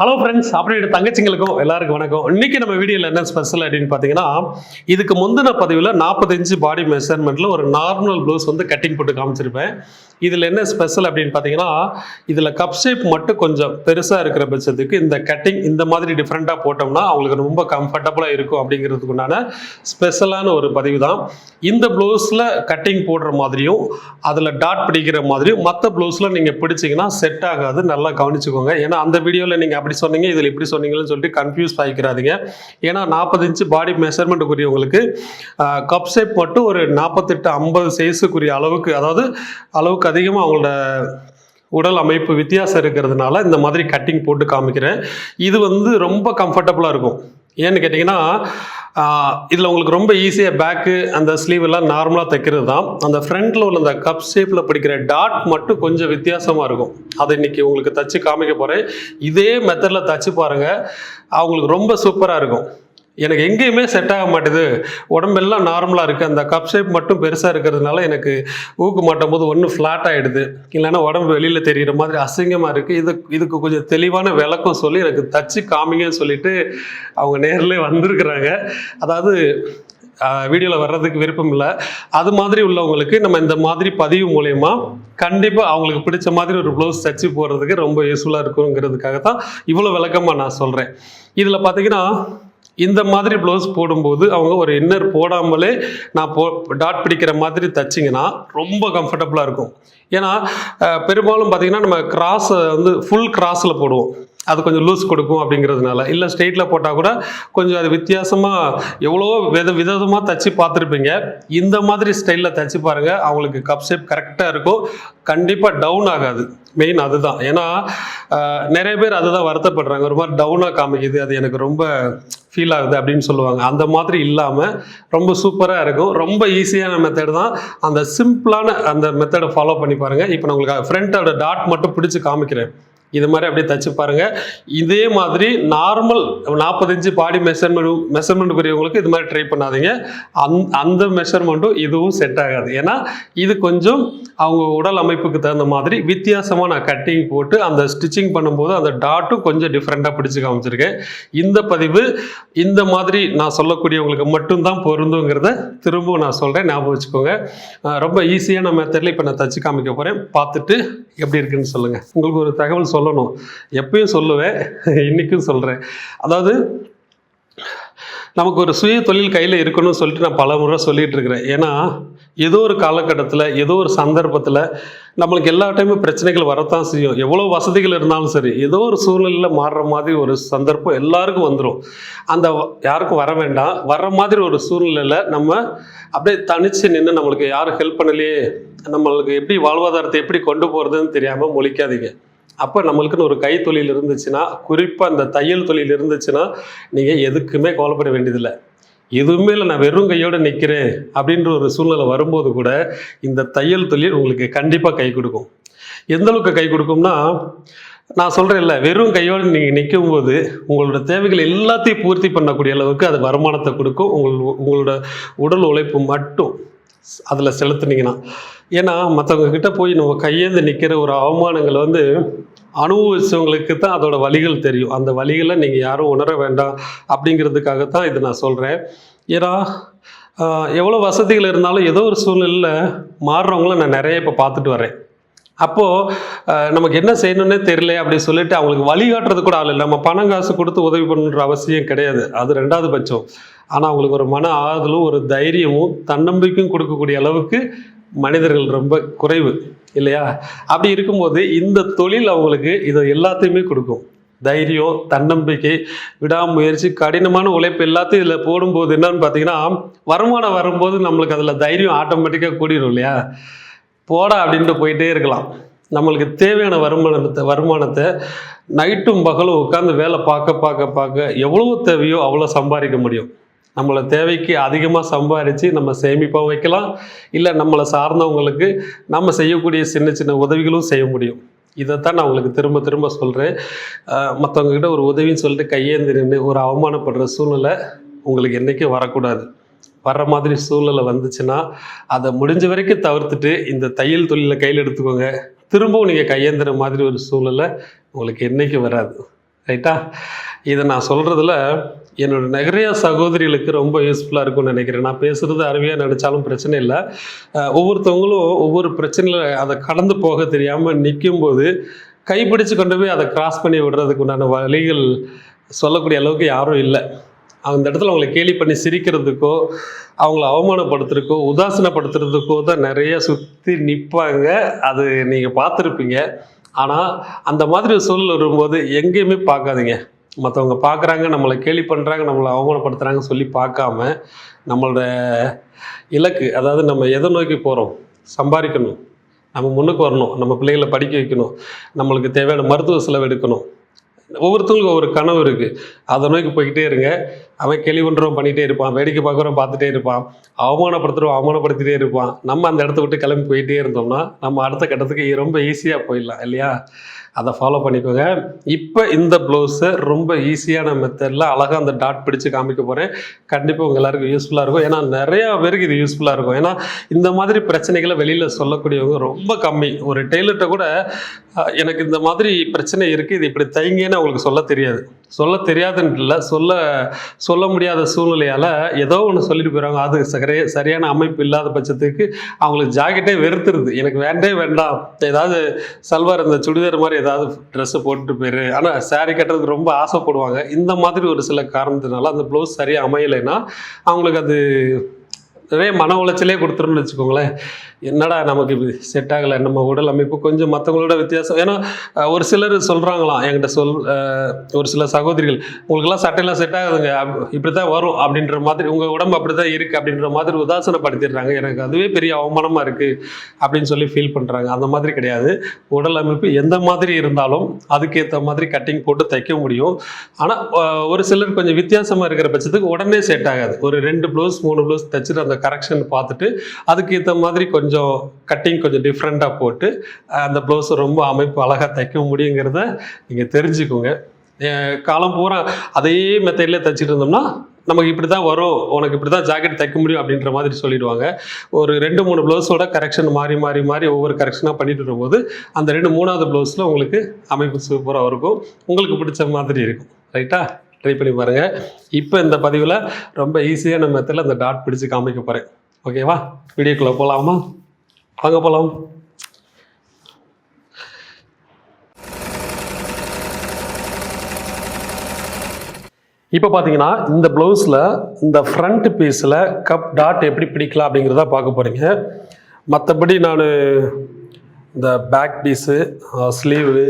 Hello friends அப்படியே தங்கச்சிங்களுக்கும் எல்லாருக்கும் வணக்கம். இன்னைக்கு நம்ம வீடியோவில் என்ன ஸ்பெஷல் அப்படின்னு பார்த்தீங்கன்னா இதுக்கு முந்தின பதிவில் நாற்பத்தஞ்சு பாடி மெஷர்மெண்ட்டில் ஒரு நார்மல் ப்ளவுஸ் வந்து கட்டிங் போட்டு காமிச்சிருப்பேன். இதில் என்ன ஸ்பெஷல் அப்படின்னு பார்த்தீங்கன்னா இதில் கப் ஷேப் மட்டும் கொஞ்சம் பெருசாக இருக்கிற பட்சத்துக்கு இந்த கட்டிங் இந்த மாதிரி டிஃப்ரெண்ட்டாக போட்டோம்னா அவங்களுக்கு ரொம்ப கம்ஃபர்டபுளாக இருக்கும் அப்படிங்கிறதுக்கு உண்டான ஸ்பெஷலான ஒரு பதிவு தான் இந்த ப்ளவுஸில் கட்டிங் போடுற மாதிரியும் அதில் டாட் பிடிக்கிற மாதிரியும் மற்ற ப்ளவுஸில் நீங்கள் பிடிச்சிங்கன்னா செட் ஆகாது. நல்லா கவனிச்சுக்கோங்க. ஏன்னா அந்த வீடியோவில் நீங்கள் அப்படி சொன்னீங்க இதில் இப்படி சொன்னீங்கன்னு சொல்லிட்டு கன்ஃபியூஸ் ஆகிக்கிறாதீங்க ஏன்னா நாற்பது இன்ச்சு பாடி மெஷர்மெண்ட்டுக்குரியவங்களுக்கு கப் ஷேப் மட்டும் ஒரு நாற்பத்தெட்டு ஐம்பது சைஸுக்குரிய அளவுக்கு அதாவது அளவுக்கு அதிகமாக அவங்களோட உடல் அமைப்பு வித்தியாசம் இருக்கிறதுனால இந்த மாதிரி கட்டிங் போட்டு காமிக்கிறேன். இது வந்து ரொம்ப கம்ஃபர்டபுளாக இருக்கும். ஏன்னு கேட்டிங்கன்னா இதில் உங்களுக்கு ரொம்ப ஈஸியாக பேக்கு அந்த ஸ்லீவ் எல்லாம் நார்மலாக தைக்கிறது தான். அந்த ஃப்ரண்ட்டில் உள்ள அந்த கப் ஷேப்பில் பிடிக்கிற டாட் மட்டும் கொஞ்சம் வித்தியாசமாக இருக்கும். அதை இன்னைக்கு உங்களுக்கு தச்சு காமிக்க போகிறேன் இதே மெத்தடில் தச்சு பாருங்கள் அவங்களுக்கு ரொம்ப சூப்பராக இருக்கும். எனக்கு எங்கேயுமே செட் ஆக மாட்டேது. உடம்பெல்லாம் நார்மலாக இருக்குது அந்த கப் ஷேப் மட்டும் பெருசாக இருக்கிறதுனால எனக்கு ஊக்கு மாட்டும் போது ஒன்று ஃப்ளாட் ஆகிடுது இல்லைன்னா உடம்பு வெளியில் தெரிகிற மாதிரி அசிங்கமாக இருக்குது இது இதுக்கு கொஞ்சம் தெளிவான விளக்கம் சொல்லி எனக்கு தச்சு காமிங்கன்னு சொல்லிட்டு அவங்க நேரில் வந்திருக்கிறாங்க. அதாவது வீடியோவில் வர்றதுக்கு விருப்பம் இல்லை. அது மாதிரி உள்ளவங்களுக்கு நம்ம இந்த மாதிரி பதிவு மூலயமா கண்டிப்பாக அவங்களுக்கு பிடிச்ச மாதிரி ஒரு ப்ளவுஸ் தச்சு போடுறதுக்கு ரொம்ப யூஸ்ஃபுல்லாக இருக்குங்கிறதுக்காக தான் இவ்வளோ விளக்கமாக நான் சொல்கிறேன் இதில் பார்த்தீங்கன்னா இந்த மாதிரி ப்ளவுஸ் போடும்போது அவங்க ஒரு இன்னர் போடாமலே நான் போ டாட் பிடிக்கிற மாதிரி தைச்சிங்கன்னா ரொம்ப கம்ஃபர்டபுளாக இருக்கும். ஏன்னா பெரும்பாலும் பார்த்தீங்கன்னா நம்ம கிராஸை வந்து ஃபுல் கிராஸில் போடுவோம். அது கொஞ்சம் லூஸ் கொடுக்கும் அப்படிங்கிறதுனால. இல்லை ஸ்ட்ரெயிட்டில் போட்டால் கூட கொஞ்சம் அது வித்தியாசமாக எவ்வளோ வித விதமாக தச்சு பார்த்துருப்பீங்க. இந்த மாதிரி ஸ்டைலில் தச்சு பாருங்கள் அவங்களுக்கு கப் ஷேப் கரெக்டாக இருக்கும். கண்டிப்பாக டவுன் ஆகாது. மெயின் அதுதான். ஏன்னா நிறைய பேர் அதுதான் வருத்தப்படுறாங்க. ஒரு மாதிரி டவுனாக காமிக்குது. அது எனக்கு ரொம்ப ஃபீல் ஆகுது அப்படின்னு சொல்லுவாங்க. அந்த மாதிரி இல்லாமல் ரொம்ப சூப்பராக இருக்கும். ரொம்ப ஈஸியான மெத்தட் தான். அந்த சிம்பிளான அந்த மெத்தடை ஃபாலோ பண்ணி பாருங்கள் இப்போ நான் உங்களுக்கு ஃப்ரண்ட்டோட டாட் மட்டும் பிடிச்சி காமிக்கிறேன். இது மாதிரி அப்படியே தச்சு பாருங்க. இதே மாதிரி நார்மல் நாற்பத்தஞ்சு பாடி மெஷர்மெண்ட் மெஷர்மெண்ட்டுக்குரியவங்களுக்கு இது மாதிரி ட்ரை பண்ணாதீங்க. அந் அந்த மெஷர்மெண்ட்டும் இதுவும் செட் ஆகாது. ஏன்னா இது கொஞ்சம் அவங்க உடல் அமைப்புக்கு தகுந்த மாதிரி வித்தியாசமாக நான் கட்டிங் போட்டு அந்த ஸ்டிச்சிங் பண்ணும்போது அந்த டாட்டும் கொஞ்சம் டிஃப்ரெண்ட்டாக பிடிச்சி காமிச்சிருக்கேன். இந்த பதிவு இந்த மாதிரி நான் சொல்லக்கூடியவங்களுக்கு மட்டும்தான் பொருந்துங்கிறத திரும்பவும் நான் சொல்கிறேன் ஞாபகம் வச்சுக்கோங்க. ரொம்ப ஈஸியான மெத்தடில் இப்போ நான் தச்சு காமிக்க போகிறேன் பார்த்துட்டு எப்படி இருக்குன்னு சொல்லுங்கள் உங்களுக்கு ஒரு தகவல் சொல்லணும். எப்பயும் சொல்லுவேன். இன்றைக்கும் சொல்கிறேன் அதாவது நமக்கு ஒரு சுய தொழில் கையில் இருக்கணும்னு சொல்லிட்டு நான் பல முறை சொல்லிட்டு இருக்கிறேன். ஏன்னா ஏதோ ஒரு காலகட்டத்தில் ஏதோ ஒரு சந்தர்ப்பத்தில் நம்மளுக்கு எல்லா டைமும் பிரச்சனைகள் வரத்தான் செய்யும். எவ்வளோ வசதிகள் இருந்தாலும் சரி ஏதோ ஒரு சூழ்நிலையில் மாறுற மாதிரி ஒரு சந்தர்ப்பம் எல்லாருக்கும் வந்துடும் அந்த யாருக்கும் வர வேண்டாம். வர்ற மாதிரி ஒரு சூழ்நிலையில் நம்ம அப்படியே தனித்து நின்று நம்மளுக்கு யாரும் ஹெல்ப் பண்ணலையே நம்மளுக்கு எப்படி வாழ்வாதாரத்தை எப்படி கொண்டு போகிறதுன்னு தெரியாமல் முழிக்காதீங்க. அப்போ நம்மளுக்குன்னு ஒரு கைத்தொழில் இருந்துச்சுன்னா குறிப்பாக அந்த தையல் தொழில் இருந்துச்சுன்னா நீங்கள் எதுக்குமே கவலைப்பட வேண்டியதில்லை. எதுவுமே இல்லை நான் வெறும் கையோடு நிற்கிறேன் அப்படின்ற ஒரு சூழ்நிலை வரும்போது கூட இந்த தையல் தொழில் உங்களுக்கு கண்டிப்பாக கை கொடுக்கும். எந்த அளவுக்கு கை கொடுக்கும்னா நான் சொல்கிறேன் இல்லை வெறும் கையோடு நீங்கள் நிற்கும் போது உங்களோட தேவைகள் எல்லாத்தையும் பூர்த்தி பண்ணக்கூடிய அளவுக்கு அது வருமானத்தை கொடுக்கும். உங்கள் உங்களோட உடல் உழைப்பு மட்டும். அதில் செலுத்துனீங்கன்னா. ஏன்னா மற்றவங்கக்கிட்ட போய் நம்ம கையேந்து நிற்கிற ஒரு அவமானங்கள் வந்து அனுபவிச்சவங்களுக்கு தான் அதோட வழிகள் தெரியும். அந்த வழிகளை நீங்கள் யாரும் உணர வேண்டாம் அப்படிங்கிறதுக்காகத்தான் இது நான் சொல்கிறேன் ஏன்னா எவ்வளோ வசதிகள் இருந்தாலும் ஏதோ ஒரு சூழ்நிலையில் மாறுறவங்கள நான் நிறைய இப்போ பார்த்துட்டு வரேன். அப்போது நமக்கு என்ன செய்யணும்னே தெரியல அப்படின்னு சொல்லிட்டு அவங்களுக்கு வழிகாட்டுறது கூட ஆள் இல்லை. நம்ம பணம் காசு கொடுத்து உதவி பண்ணுன்ற அவசியம் கிடையாது. அது ரெண்டாவது பட்சம். ஆனால் அவங்களுக்கு ஒரு மன ஆறுதலும் ஒரு தைரியமும் தன்னம்பிக்கையும் கொடுக்கக்கூடிய அளவுக்கு மனிதர்கள் ரொம்ப குறைவு இல்லையா? அப்படி இருக்கும்போது இந்த தொழில் அவங்களுக்கு இதை எல்லாத்தையுமே கொடுக்கும். தைரியம் தன்னம்பிக்கை விடாமுயற்சி கடினமான உழைப்பு எல்லாத்தையும் இதில் போடும்போது என்னன்னு பார்த்தீங்கன்னா வருமானம் வரும்போது நம்மளுக்கு அதில் தைரியம் ஆட்டோமேட்டிக்காக கூடிரும் இல்லையா? போடா அப்படின்ட்டு போயிட்டே இருக்கலாம். நம்மளுக்கு தேவையான வருமானத்தை வருமானத்தை நைட்டும் பகலும் உட்காந்து வேலை பார்க்க பார்க்க பார்க்க எவ்வளவு தேவையோ அவ்வளோ சம்பாதிக்க முடியும். நம்மளை தேவைக்கு அதிகமாக சம்பாரித்து நம்ம சேமிப்பாக வைக்கலாம். இல்லை நம்மளை சார்ந்தவங்களுக்கு நம்ம செய்யக்கூடிய சின்ன சின்ன உதவிகளும் செய்ய முடியும். இதைத்தான் நான் உங்களுக்கு திரும்ப திரும்ப சொல்கிறேன் மற்றவங்ககிட்ட ஒரு உதவின்னு சொல்லிட்டு கையேந்து நின்று ஒரு அவமானப்படுற சூழ்நிலை உங்களுக்கு என்றைக்கும் வரக்கூடாது. வர்ற மாதிரி சூழ்நிலை வந்துச்சுன்னா அதை முடிஞ்ச வரைக்கும் தவிர்த்துட்டு இந்த தையல் தொழிலை கையில் எடுத்துக்கோங்க. திரும்பவும் நீங்கள் கையேந்துற மாதிரி ஒரு சூழ்நிலை உங்களுக்கு என்றைக்கும் வராது. ரைட்டா? இதை நான் சொல்கிறதுல என்னோட நிறைய சகோதரிகளுக்கு ரொம்ப யூஸ்ஃபுல்லாக இருக்கும்னு நினைக்கிறேன். நான் பேசுகிறது அருமையாக நினச்சாலும் பிரச்சனை இல்லை. ஒவ்வொருத்தவங்களும் ஒவ்வொரு பிரச்சனையில் அதை கடந்து போக தெரியாமல் நிற்கும்போது கைப்பிடிச்சு கொண்டு போய் அதை கிராஸ் பண்ணி விடுறதுக்கு உண்டான வழிகள் சொல்லக்கூடிய அளவுக்கு யாரும் இல்லை. அந்த இடத்துல அவங்களை கேலி பண்ணி சிரிக்கிறதுக்கோ அவங்கள அவமானப்படுத்துறதுக்கோ உதாசீனப்படுத்துறதுக்கோ தான் நிறைய சுற்றி நிற்பாங்க அது நீங்கள் பார்த்துருப்பீங்க. ஆனால் அந்த மாதிரி சூழல் வரும்போது எங்கேயுமே பார்க்காதீங்க. மற்றவங்க பார்க்குறாங்க நம்மளை கேலி பண்ணுறாங்க நம்மளை அவமானப்படுத்துகிறாங்க சொல்லி பார்க்காம நம்மளோட இலக்கு அதாவது நம்ம எதை நோக்கி போகிறோம் சம்பாதிக்கணும். நம்ம முன்னுக்கு வரணும். நம்ம பிள்ளைகளை படிக்க வைக்கணும். நம்மளுக்கு தேவையான மருத்துவ செலவு எடுக்கணும். ஒவ்வொருத்தவங்களுக்கும் ஒவ்வொரு கனவு இருக்குது அதை நோக்கி போய்கிட்டே இருங்க. அவன் கேள்வி பண்ணுறவன் பண்ணிகிட்டே இருப்பான் வேடிக்கை பார்க்குறவன் பார்த்துட்டே இருப்பான் அவமானப்படுத்துகிறவன் அவமானப்படுத்திட்டே இருப்பான். நம்ம அந்த இடத்த விட்டு கிளம்பி போயிட்டே இருந்தோம்னா நம்ம அடுத்த கட்டத்துக்கு ரொம்ப ஈஸியாக போயிடலாம் இல்லையா? அதை ஃபாலோ பண்ணிக்கோங்க. இப்போ இந்த ப்ளவுஸை ரொம்ப ஈஸியான மெத்தடில் அழகாக அந்த டாட் பிடிச்சு காமிக்க போகிறேன் கண்டிப்பாக உங்கள் எல்லாருக்கும் யூஸ்ஃபுல்லாக இருக்கும். ஏன்னா நிறையா பேருக்கு இது யூஸ்ஃபுல்லாக இருக்கும். ஏன்னா இந்த மாதிரி பிரச்சனைகளை வெளியில் சொல்லக்கூடியவங்க ரொம்ப கம்மி. ஒரு டெய்லர்கிட்ட கூட எனக்கு இந்த மாதிரி பிரச்சனை இருக்குது இது இப்படி தைங்கன்னு அவங்களுக்கு சொல்ல தெரியாது. சொல்ல தெரியாதுன்ட்டு இல்லை சொல்ல சொல்ல முடியாத சூழ்நிலையால் ஏதோ ஒன்று சொல்லிட்டு போயிடுவாங்க. அது சரியா சரியான அமைப்பு இல்லாத பட்சத்துக்கு அவங்களுக்கு ஜாக்கெட்டே வெறுத்துருது. எனக்கு வேண்டே வேண்டாம். ஏதாவது சல்வார் இந்த சுடிதார் மாதிரி ஏதாவது ட்ரெஸ்ஸு போட்டுட்டு போயிரு. ஆனால் சாரீ கட்டுறதுக்கு ரொம்ப ஆசைப்படுவாங்க. இந்த மாதிரி ஒரு சில காரணத்தினால அந்த ப்ளவுஸ் சரியாக அமையலைன்னா அவங்களுக்கு அது நிறைய மன உளைச்சலே கொடுத்துருன்னு வச்சுக்கோங்களேன். என்னடா நமக்கு இது செட் ஆகலை? நம்ம உடல் அமைப்பு கொஞ்சம் மற்றவங்களோட வித்தியாசம். ஏன்னா ஒரு சிலர் சொல்கிறாங்களாம் என்கிட்ட சொல் ஒரு சில சகோதரிகள் உங்களுக்கெல்லாம் சட்டையெல்லாம் செட் ஆகுதுங்க. அப்- இப்படி தான் வரும். அப்படின்ற மாதிரி உங்கள் உடம்பு அப்படி தான் இருக்குது அப்படின்ற மாதிரி உதாசனப்படுத்திடுறாங்க. எனக்கு அதுவே பெரிய அவமானமாக இருக்குது அப்படின்னு சொல்லி ஃபீல் பண்ணுறாங்க அந்த மாதிரி கிடையாது. உடல் அமைப்பு எந்த மாதிரி இருந்தாலும் அதுக்கேற்ற மாதிரி கட்டிங் போட்டு தைக்க முடியும். ஆனால் ஒரு சிலர் கொஞ்சம் வித்தியாசமாக இருக்கிற பட்சத்துக்கு உடனே செட் ஆகாது. ஒரு ரெண்டு ப்ளவுஸ் மூணு ப்ளவுஸ் தைச்சிட்டு அந்த கரெக்ஷன் பார்த்துட்டு அதுக்கேற்ற மாதிரி கொஞ்சம் கொஞ்சம் கட்டிங் கொஞ்சம் டிஃப்ரெண்ட்டாக போட்டு அந்த ப்ளவுஸை ரொம்ப அமைப்பு அழகாக தைக்க முடியுங்கிறத நீங்கள் தெரிஞ்சுக்கோங்க. காலம் பூரா அதே மெத்தடில் தைச்சிட்டு இருந்தோம்னா நமக்கு இப்படி தான் வரும். உனக்கு இப்படி தான் ஜாக்கெட் தைக்க முடியும் அப்படின்ற மாதிரி சொல்லிடுவாங்க. ஒரு ரெண்டு மூணு ப்ளவுஸோட கரெக்ஷன் மாறி மாறி மாறி ஒவ்வொரு கரெக்ஷனாக பண்ணிட்டு வரும்போது அந்த ரெண்டு மூணாவது ப்ளவுஸில் உங்களுக்கு அமைப்பு சூப்பராக இருக்கும். உங்களுக்கு பிடிச்ச மாதிரி இருக்கும். ரைட்டா ட்ரை பண்ணி பாருங்கள் இப்போ இந்த பதிவில் ரொம்ப ஈஸியான மெத்தடில் அந்த டாட் பிடிச்சி காமிக்க போகிறேன் ஓகேவா வீடியோக்குள்ளே போகலாமா வாங்க போகலாம் இப்போ பார்த்தீங்கன்னா இந்த ப்ளவுஸில் இந்த ஃப்ரண்ட் பீஸில் கப் டாட் எப்படி பிடிக்கலாம் அப்படிங்கிறத பார்க்க போகிறீங்க மற்றபடி நான் இந்த பேக் பீஸு ஸ்லீவு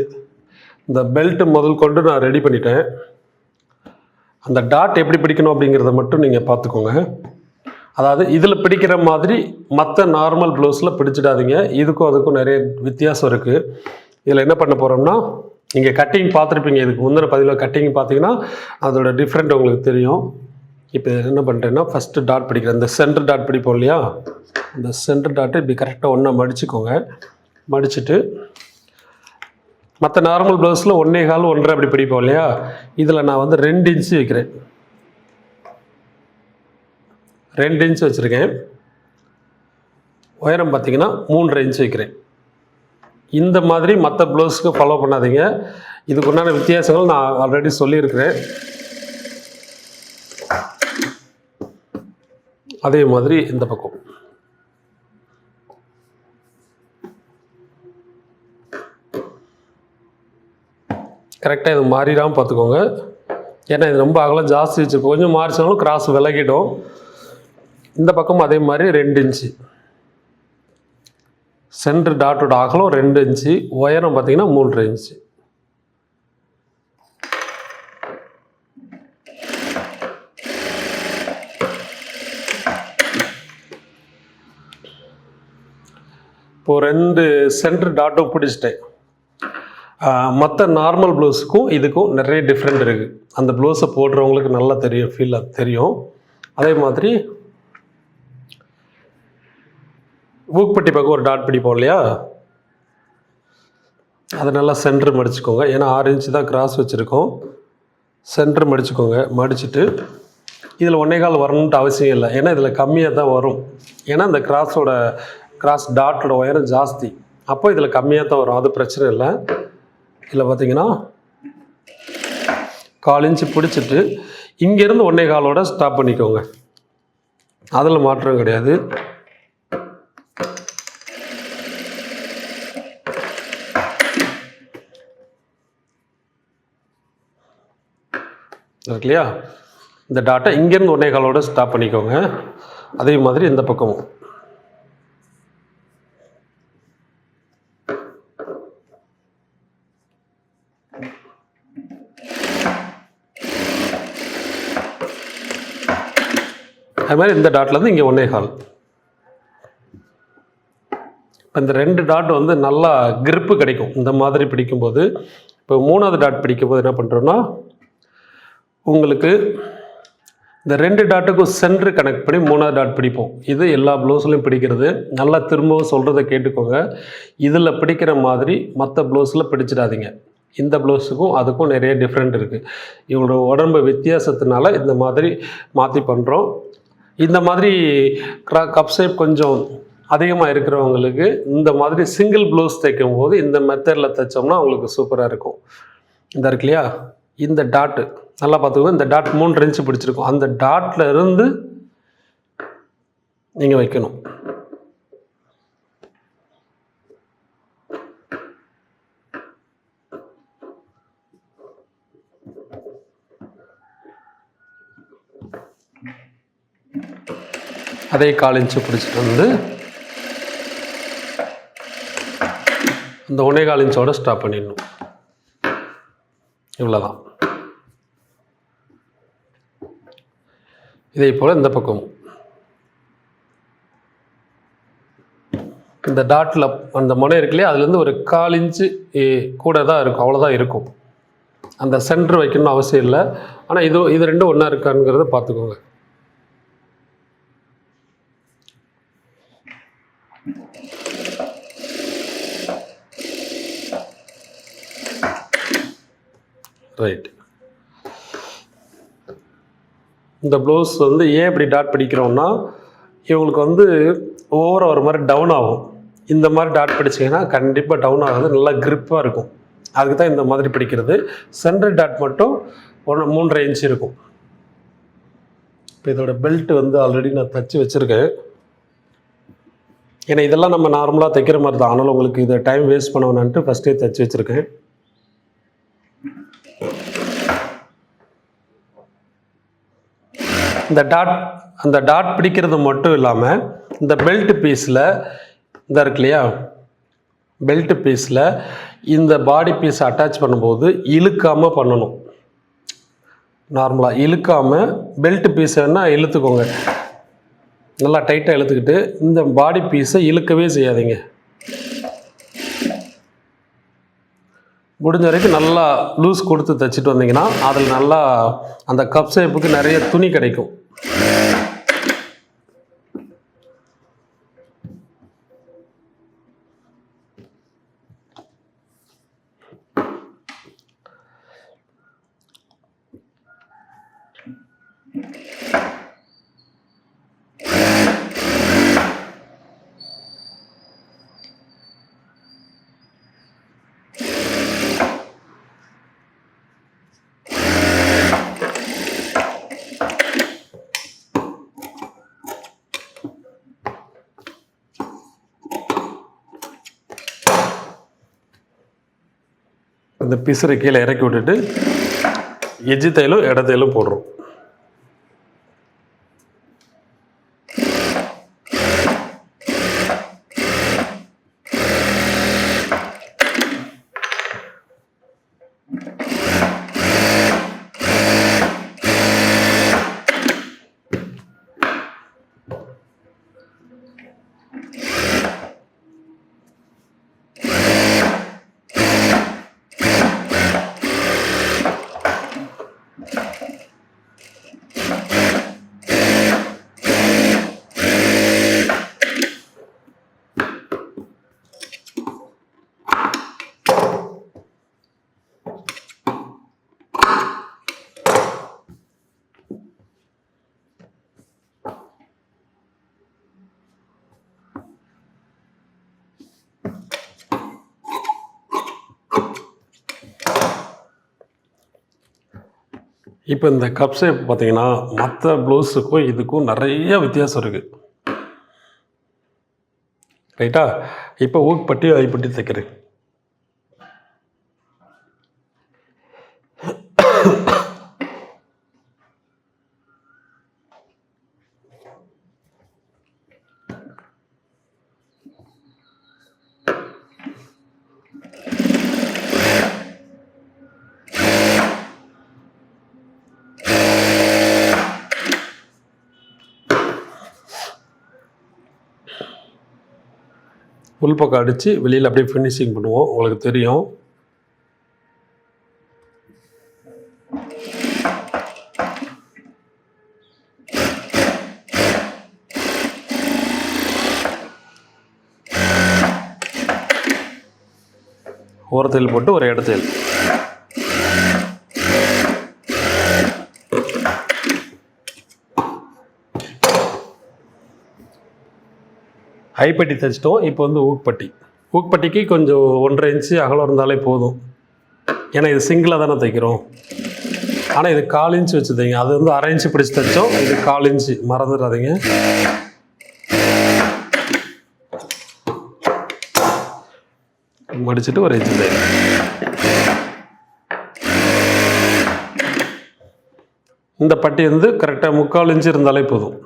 இந்த பெல்ட் முதல் கொண்டு நான் ரெடி பண்ணிட்டேன். அந்த டாட் எப்படி பிடிக்கணும் அப்படிங்கிறத மட்டும் நீங்கள் பார்த்துக்கோங்க. அதாவது இதில் பிடிக்கிற மாதிரி மற்ற நார்மல் ப்ளவுஸில் பிடிச்சிடாதீங்க. இதுக்கும் அதுக்கும் நிறைய வித்தியாசம் இருக்குது இதில் என்ன பண்ண போகிறோம்னா நீங்கள் கட்டிங் பார்த்துருப்பீங்க. இதுக்கு முந்தின பதிவில் கட்டிங் பார்த்தீங்கன்னா அதோட டிஃப்ரெண்ட் உங்களுக்கு தெரியும். இப்போ என்ன பண்ணுறேன்னா ஃபஸ்ட்டு டாட் பிடிக்கிறேன். இந்த சென்டர் டாட் பிடிப்போம் இல்லையா? இந்த சென்டர் டாட்டை இப்படி கரெக்டாக ஒன்றா மடிச்சுக்கோங்க. மடிச்சுட்டு மற்ற நார்மல் ப்ளவுஸில் ஒன்றே கால் ஒன்றரை அப்படி பிடிப்போம் இல்லையா? இதில் நான் வந்து ரெண்டு இன்ச்சு வைக்கிறேன். ரெண்டு இன்ச் வச்சுருக்கேன். உயரம் பார்த்தீங்கன்னா மூன்று இன்ச் வைக்கிறேன். இந்த மாதிரி மற்ற ப்ளவுஸுக்கு ஃபாலோ பண்ணாதீங்க. இதுக்கு உண்டான வித்தியாசங்கள் நான் ஆல்ரெடி சொல்லியிருக்கிறேன். அதே மாதிரி இந்த பக்கம். கரெக்டாக இது மாறிடாமல் பார்த்துக்கோங்க ஏன்னா இது ரொம்ப அகலம் ஜாஸ்தி வச்சுருக்கோம் கொஞ்சம் மாறிச்சாலும் கிராஸ் விலகிடும். இந்த பக்கம் அதே மாதிரி ரெண்டு இன்ச்சு. சென்ட்ரு டாட்டோட அகலம் ரெண்டு இன்ச்சு. உயரம் பார்த்தீங்கன்னா மூன்று இன்ச்சு. இப்போ ரெண்டு சென்ட்ரு டாட்டும் பிடிச்சிட்டேன். மற்ற நார்மல் ப்ளவுஸுக்கும் இதுக்கும் நிறைய டிஃப்ரெண்ட் இருக்குது அந்த ப்ளவுஸை போடுறவங்களுக்கு நல்லா தெரியும் ஃபீல் தெரியும். அதே மாதிரி ஊக்பட்டி பக்கம் ஒரு டாட் பிடிப்போம் இல்லையா? அதை நல்லா சென்ட்ரு மடிச்சுக்கோங்க. ஏன்னா ஆறு இன்ச்சு தான் கிராஸ் வச்சுருக்கோம். சென்ட்ரு மடிச்சுக்கோங்க. மடிச்சுட்டு இதில் ஒன்னே கால் வரணுன்ட்டு அவசியம் இல்லை. ஏன்னா இதில் கம்மியாக தான் வரும். ஏன்னா இந்த கிராஸோட கிராஸ் டாட்டோட உயரம் ஜாஸ்தி. அப்போ இதில் கம்மியாக தான் வரும். அது பிரச்சனை இல்லை. இதில் பார்த்தீங்கன்னா கால் இன்ச்சு பிடிச்சிட்டு இங்கேருந்து ஒன்றே காலோட ஸ்டாப் பண்ணிக்கோங்க. அதில் மாற்றம் கிடையாது. இருக்கு இல்லையா இந்த டாட்டை இங்கேருந்து ஒன்றே காலோட ஸ்டாப் பண்ணிக்கோங்க. அதே மாதிரி இந்த பக்கமும். அது மாதிரி இந்த டாட்லேருந்து இங்கே ஒன்றே கால் இப்போ இந்த ரெண்டு டாட் வந்து நல்லா கிரிப்பு கிடைக்கும். இந்த மாதிரி பிடிக்கும்போது இப்போ மூணாவது டாட் பிடிக்கும்போது என்ன பண்ணுறோன்னா உங்களுக்கு இந்த ரெண்டு டாட்டுக்கும் சென்று கனெக்ட் பண்ணி மூணாவது டாட் பிடிப்போம். இது எல்லா ப்ளவுஸ்லையும் பிடிக்கிறது. நல்லா திரும்பவும் சொல்கிறத கேட்டுக்கோங்க. இதில் பிடிக்கிற மாதிரி மற்ற ப்ளவுஸில் பிடிச்சிடாதீங்க. இந்த ப்ளவுஸுக்கும் அதுக்கும் நிறைய டிஃப்ரெண்ட் இருக்குது இவங்களோட உடம்பு வித்தியாசத்தினால இந்த மாதிரி மாற்றி பண்ணுறோம் இந்த மாதிரி க்ரா கப் ஷேப் கொஞ்சம் அதிகமாக இருக்கிறவங்களுக்கு இந்த மாதிரி சிங்கிள் ப்ளவுஸ் தைக்கும் போது இந்த மெத்தடில் தைச்சோம்னா அவங்களுக்கு சூப்பராக இருக்கும். இந்த இருக்கு இல்லையா? இந்த டாட்டு. நல்லா பார்த்துக்கோங்க. இந்த டாட் மூணு இன்ச்சு பிடிச்சிருக்கும். அந்த டாட்டில் இருந்து நீங்கள் வைக்கணும். அதே கால் இன்ச்சு பிடிச்சிட்டு வந்து இந்த ஒன்னே கால் இன்ச்சோட ஸ்டாப் பண்ணிடணும். இவ்வளோதான் இதே போல் இந்த பக்கம் இந்த டாட்டில் அந்த முனை இருக்கு இல்லையா? அதுலேருந்து ஒரு கால் இன்ச்சு கூட தான் இருக்கும். அவ்வளோதான் இருக்கும். அந்த சென்டர் வைக்கணும்னு அவசியம் இல்லை. ஆனால் இது இது ரெண்டும் ஒன்றா இருக்காங்கிறத பார்த்துக்கோங்க. ரைட் இந்த ப்ளவுஸ் வந்து ஏன் இப்படி டாட் பிடிக்கிறோம்னா இவங்களுக்கு வந்து ஓவர ஒரு மாதிரி டவுன் ஆகும். இந்த மாதிரி டாட் பிடிச்சிங்கன்னா கண்டிப்பாக டவுன் ஆகாது நல்லா க்ரிப்பாக இருக்கும். அதுக்கு தான் இந்த மாதிரி பிடிக்கிறது. சென்ட்ரல் டாட் மட்டும் ஒன்று மூன்றரை இன்ச் இருக்கும். இப்போ இதோட பெல்ட் வந்து ஆல்ரெடி நான் தச்சு வச்சுருக்கேன். ஏன்னா இதெல்லாம் நம்ம நார்மலாக தைக்கிற மாதிரி தான். ஆனாலும் உங்களுக்கு இதை டைம் வேஸ்ட் பண்ண வேணான்ட்டு ஃபஸ்ட்டே தச்சு வச்சுருக்கேன். இந்த டாட் அந்த டாட் பிடிக்கிறது மட்டும் இல்லாமல் இந்த பெல்ட் பீஸில் இந்த இருக்கு இல்லையா? பெல்ட் பீஸில் இந்த பாடி பீஸ் அட்டாச் பண்ணும்போது இழுக்காமல் பண்ணணும். நார்மலாக இழுக்காமல் பெல்ட் பீஸ் வேணால் இழுத்துக்கோங்க. நல்லா டைட்டாக இழுத்துக்கிட்டு இந்த பாடி பீஸை இழுக்கவே செய்யாதீங்க. முடிஞ்ச வரைக்கும் நல்லா லூஸ் கொடுத்து தைச்சிட்டு வந்தீங்கன்னா அதில் நல்லா அந்த கப் ஷேப்புக்கு நிறைய துணி கிடைக்கும். இந்த பிசுரை கீழே இறக்கி விட்டுட்டு எஜ்ஜி தையலும் இட போடுறோம். இப்போ இந்த கப் ஷேப் பார்த்தீங்கன்னா மற்ற ப்ளவுஸுக்கும் இதுக்கும் நிறைய வித்தியாசம் இருக்குது ரைட்டா இப்போ ஊக்பட்டி ஐப்பட்டி தைக்கிறேன். உள்பக்கம் அடித்து வெளியில் அப்படியே ஃபினிஷிங் பண்ணுவோம். உங்களுக்கு தெரியும். ஓரத்தில் போட்டு ஒரு இடத்தில். ஐப்பட்டி தைச்சிட்டோம். இப்போ வந்து ஊக்பட்டி. ஊக்பட்டிக்கு கொஞ்சம் ஒன்றரை இன்ச்சு அகலம் இருந்தாலே போதும். ஏன்னா இது சிங்கிளாக தானே தைக்கிறோம். ஆனால் இது கால் இன்ச்சு வச்சு தைங்க. அது வந்து அரை இன்ச்சு பிடிச்சி தைச்சோம். இது கால் இன்ச்சு. மறந்துடாதீங்க. மடிச்சுட்டு ஒரு இன்ச்சு தைங்க. இந்த பட்டி வந்து கரெக்டாக முக்கால் இன்ச்சு இருந்தாலே போதும்.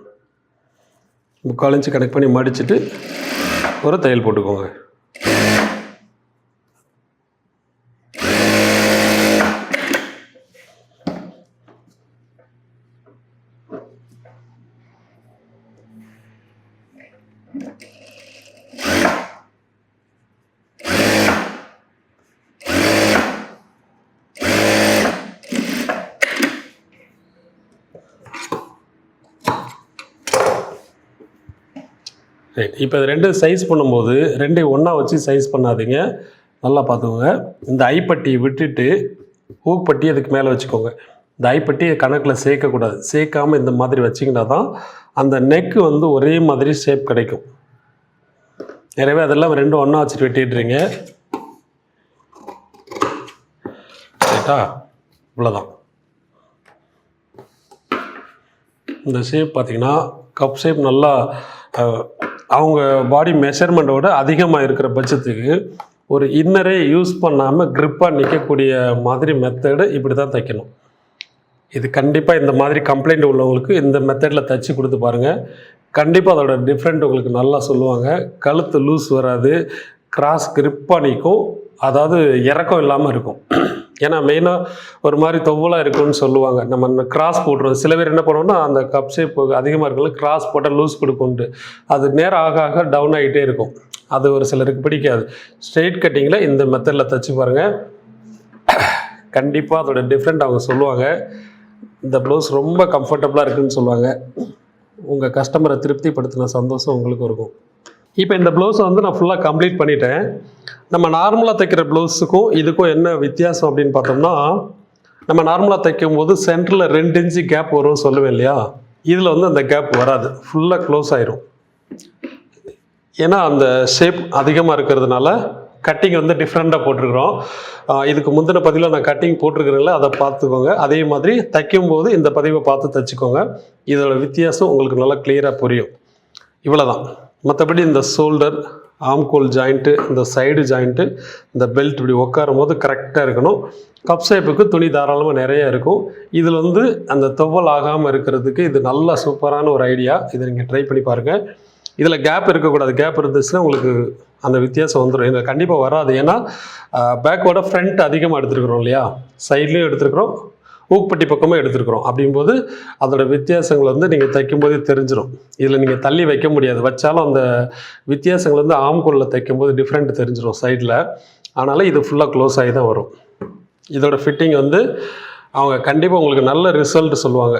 முக்கால் இன்ச்சு கனெக்ட் பண்ணி மடிச்சுட்டு ஒரு தையல் போட்டுக்கோங்க. ரைட் இப்போ இது ரெண்டு சைஸ் பண்ணும்போது ரெண்டையும் ஒன்றா வச்சு சைஸ் பண்ணாதீங்க. நல்லா பார்த்துக்கோங்க. இந்த ஐப்பட்டியை விட்டுட்டு ஊப்பட்டி அதுக்கு மேலே வச்சுக்கோங்க. இந்த ஐப்பட்டியை கணக்கில் சேர்க்கக்கூடாது. சேர்க்காம இந்த மாதிரி வச்சிங்கன்னா தான் அந்த நெக்கு வந்து ஒரே மாதிரி ஷேப் கிடைக்கும். நிறையவே அதெல்லாம் ரெண்டும் ஒன்றா வச்சுட்டு வெட்டிடுறீங்க. ரைட்டா இவ்வளோதான் இந்த ஷேப் பார்த்தீங்கன்னா கப் ஷேப் நல்லா அவங்க பாடி மெஷர்மெண்ட்டோட அதிகமாக இருக்கிற பட்சத்துக்கு ஒரு இன்னரே யூஸ் பண்ணாமல் க்ரிப்பாக நிற்கக்கூடிய மாதிரி மெத்தடு இப்படி தான் தைக்கணும். இது கண்டிப்பாக இந்த மாதிரி கம்ப்ளைண்ட் உள்ளவங்களுக்கு இந்த மெத்தடில் தைச்சி கொடுத்து பாருங்கள் கண்டிப்பாக அதோட டிஃப்ரெண்ட் உங்களுக்கு நல்லா சொல்லுவாங்க. கழுத்து லூஸ் வராது கிராஸ் கிரிப்பாக நிற்கும் அதாவது இறக்கம் இல்லாமல் இருக்கும். ஏன்னா மெயினாக ஒரு மாதிரி தொவ்வலாக இருக்கும்னு சொல்லுவாங்க. நம்ம கிராஸ் போட்டுருவோம் சில பேர் என்ன பண்ணுவோம்னா அந்த கப் ஷேப் அதிகமாக இருக்கல கிராஸ் போட்டால் லூஸ் கொடுக்கும்ட்டு அது நேரம் ஆக ஆக டவுன் ஆகிட்டே இருக்கும். அது ஒரு சிலருக்கு பிடிக்காது. ஸ்ட்ரெயிட் கட்டிங்கில் இந்த மெத்தடில் தைச்சி பாருங்கள் கண்டிப்பாக அதோட டிஃப்ரெண்ட் அவங்க சொல்லுவாங்க. இந்த ப்ளவுஸ் ரொம்ப கம்ஃபர்டபுளாக இருக்குன்னு சொல்லுவாங்க. உங்கள் கஸ்டமரை திருப்திப்படுத்தின சந்தோஷம் உங்களுக்கு இருக்கும். இப்போ இந்த ப்ளவுஸை வந்து நான் ஃபுல்லாக கம்ப்ளீட் பண்ணிட்டேன். நம்ம நார்மலாக தைக்கிற ப்ளவுஸுக்கும் இதுக்கும் என்ன வித்தியாசம் அப்படின்னு பார்த்தோம்னா நம்ம நார்மலாக தைக்கும் போது சென்டரில் ரெண்டு இன்ச்சு கேப் வரும்னு சொல்லுவேன் இல்லையா? இதில் வந்து அந்த கேப் வராது. ஃபுல்லாக க்ளோஸ் ஆயிரும். ஏன்னா அந்த ஷேப் அதிகமாக இருக்கிறதுனால கட்டிங் வந்து டிஃப்ரெண்ட்டாக போட்டிருக்கிறோம். இதுக்கு முந்தின பதிவில் நான் கட்டிங் போட்டிருக்கிறேன்ல அதை பார்த்துக்கோங்க. அதே மாதிரி தைக்கும் போது இந்த பதிவை பார்த்து தைச்சிக்கோங்க. இதோட வித்தியாசம் உங்களுக்கு நல்லா கிளியராக புரியும். இவ்வளோதான் மற்றபடி இந்த ஷோல்டர் ஆம்கோல் ஜாயிண்ட்டு இந்த சைடு ஜாயிண்ட்டு இந்த பெல்ட் இப்படி உட்காரும் போது கரெக்டாக இருக்கணும். கப் ஷேப்புக்கு துணி தாராளமாக நிறைய இருக்கும். இதில் வந்து அந்த துவல் ஆகாமல் இருக்கிறதுக்கு இது நல்ல சூப்பரான ஒரு ஐடியா இதை நீங்கள் ட்ரை பண்ணி பாருங்கள் இதில் கேப் இருக்கக்கூடாது. கேப் இருந்துச்சுன்னா உங்களுக்கு அந்த வித்தியாசம் வந்துடும் இதில் கண்டிப்பாக வராது. ஏன்னா பேக்கோட ஃப்ரண்ட் அதிகமாக எடுத்துருக்குறோம் இல்லையா? சைட்லேயும் எடுத்துருக்குறோம். பூப்பட்டி பக்கமும் எடுத்துருக்குறோம். அப்படிங்கும்போது அதோட வித்தியாசங்கள் வந்து நீங்கள் தைக்கும்போதே தெரிஞ்சிடும் இதில் நீங்கள் தள்ளி வைக்க முடியாது. வச்சாலும் அந்த வித்தியாசங்கள் வந்து ஆம்கூழில் தைக்கும் போது டிஃப்ரெண்ட் தெரிஞ்சிடும் சைடில் அதனால் இது ஃபுல்லாக க்ளோஸ் ஆகி தான் வரும். இதோட ஃபிட்டிங் வந்து அவங்க கண்டிப்பாக உங்களுக்கு நல்ல ரிசல்ட் சொல்லுவாங்க.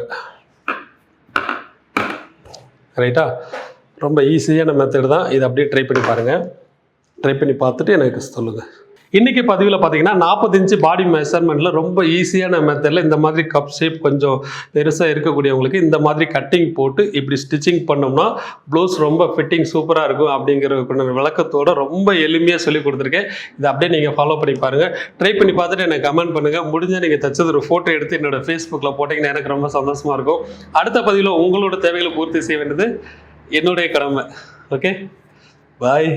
ரைட்டா ரொம்ப ஈஸியான மெத்தடு தான். இதை அப்படியே ட்ரை பண்ணி பாருங்கள் ட்ரை பண்ணி பார்த்துட்டு எனக்கு சொல்லுங்கள் இன்றைக்கி பதிவில் பார்த்தீங்கன்னா நாற்பத்தஞ்சு பாடி மெஷர்மெண்ட்டில் ரொம்ப ஈஸியான மெத்தடில் இந்த மாதிரி கப் ஷேப் கொஞ்சம் பெருசாக இருக்கக்கூடியவங்களுக்கு இந்த மாதிரி கட்டிங் போட்டு இப்படி ஸ்டிச்சிங் பண்ணோம்னா ப்ளவுஸ் ரொம்ப ஃபிட்டிங் சூப்பராக இருக்கும் அப்படிங்கிற விளக்கத்தோடு விளக்கத்தோட ரொம்ப எளிமையாக சொல்லி கொடுத்துருக்கேன். இதை அப்படியே நீங்கள் ஃபாலோ பண்ணி பாருங்கள் ட்ரை பண்ணி பார்த்துட்டு எனக்கு கமெண்ட் பண்ணுங்கள் முடிஞ்சால் நீங்கள் தச்சது ஒரு ஃபோட்டோ எடுத்து என்னோட ஃபேஸ்புக்கில் போட்டிங்கன்னா எனக்கு ரொம்ப சந்தோஷமாக இருக்கும். அடுத்த பதிவில் உங்களோட தேவைகளை பூர்த்தி செய்ய வேண்டியது என்னுடைய கடமை. Okay bye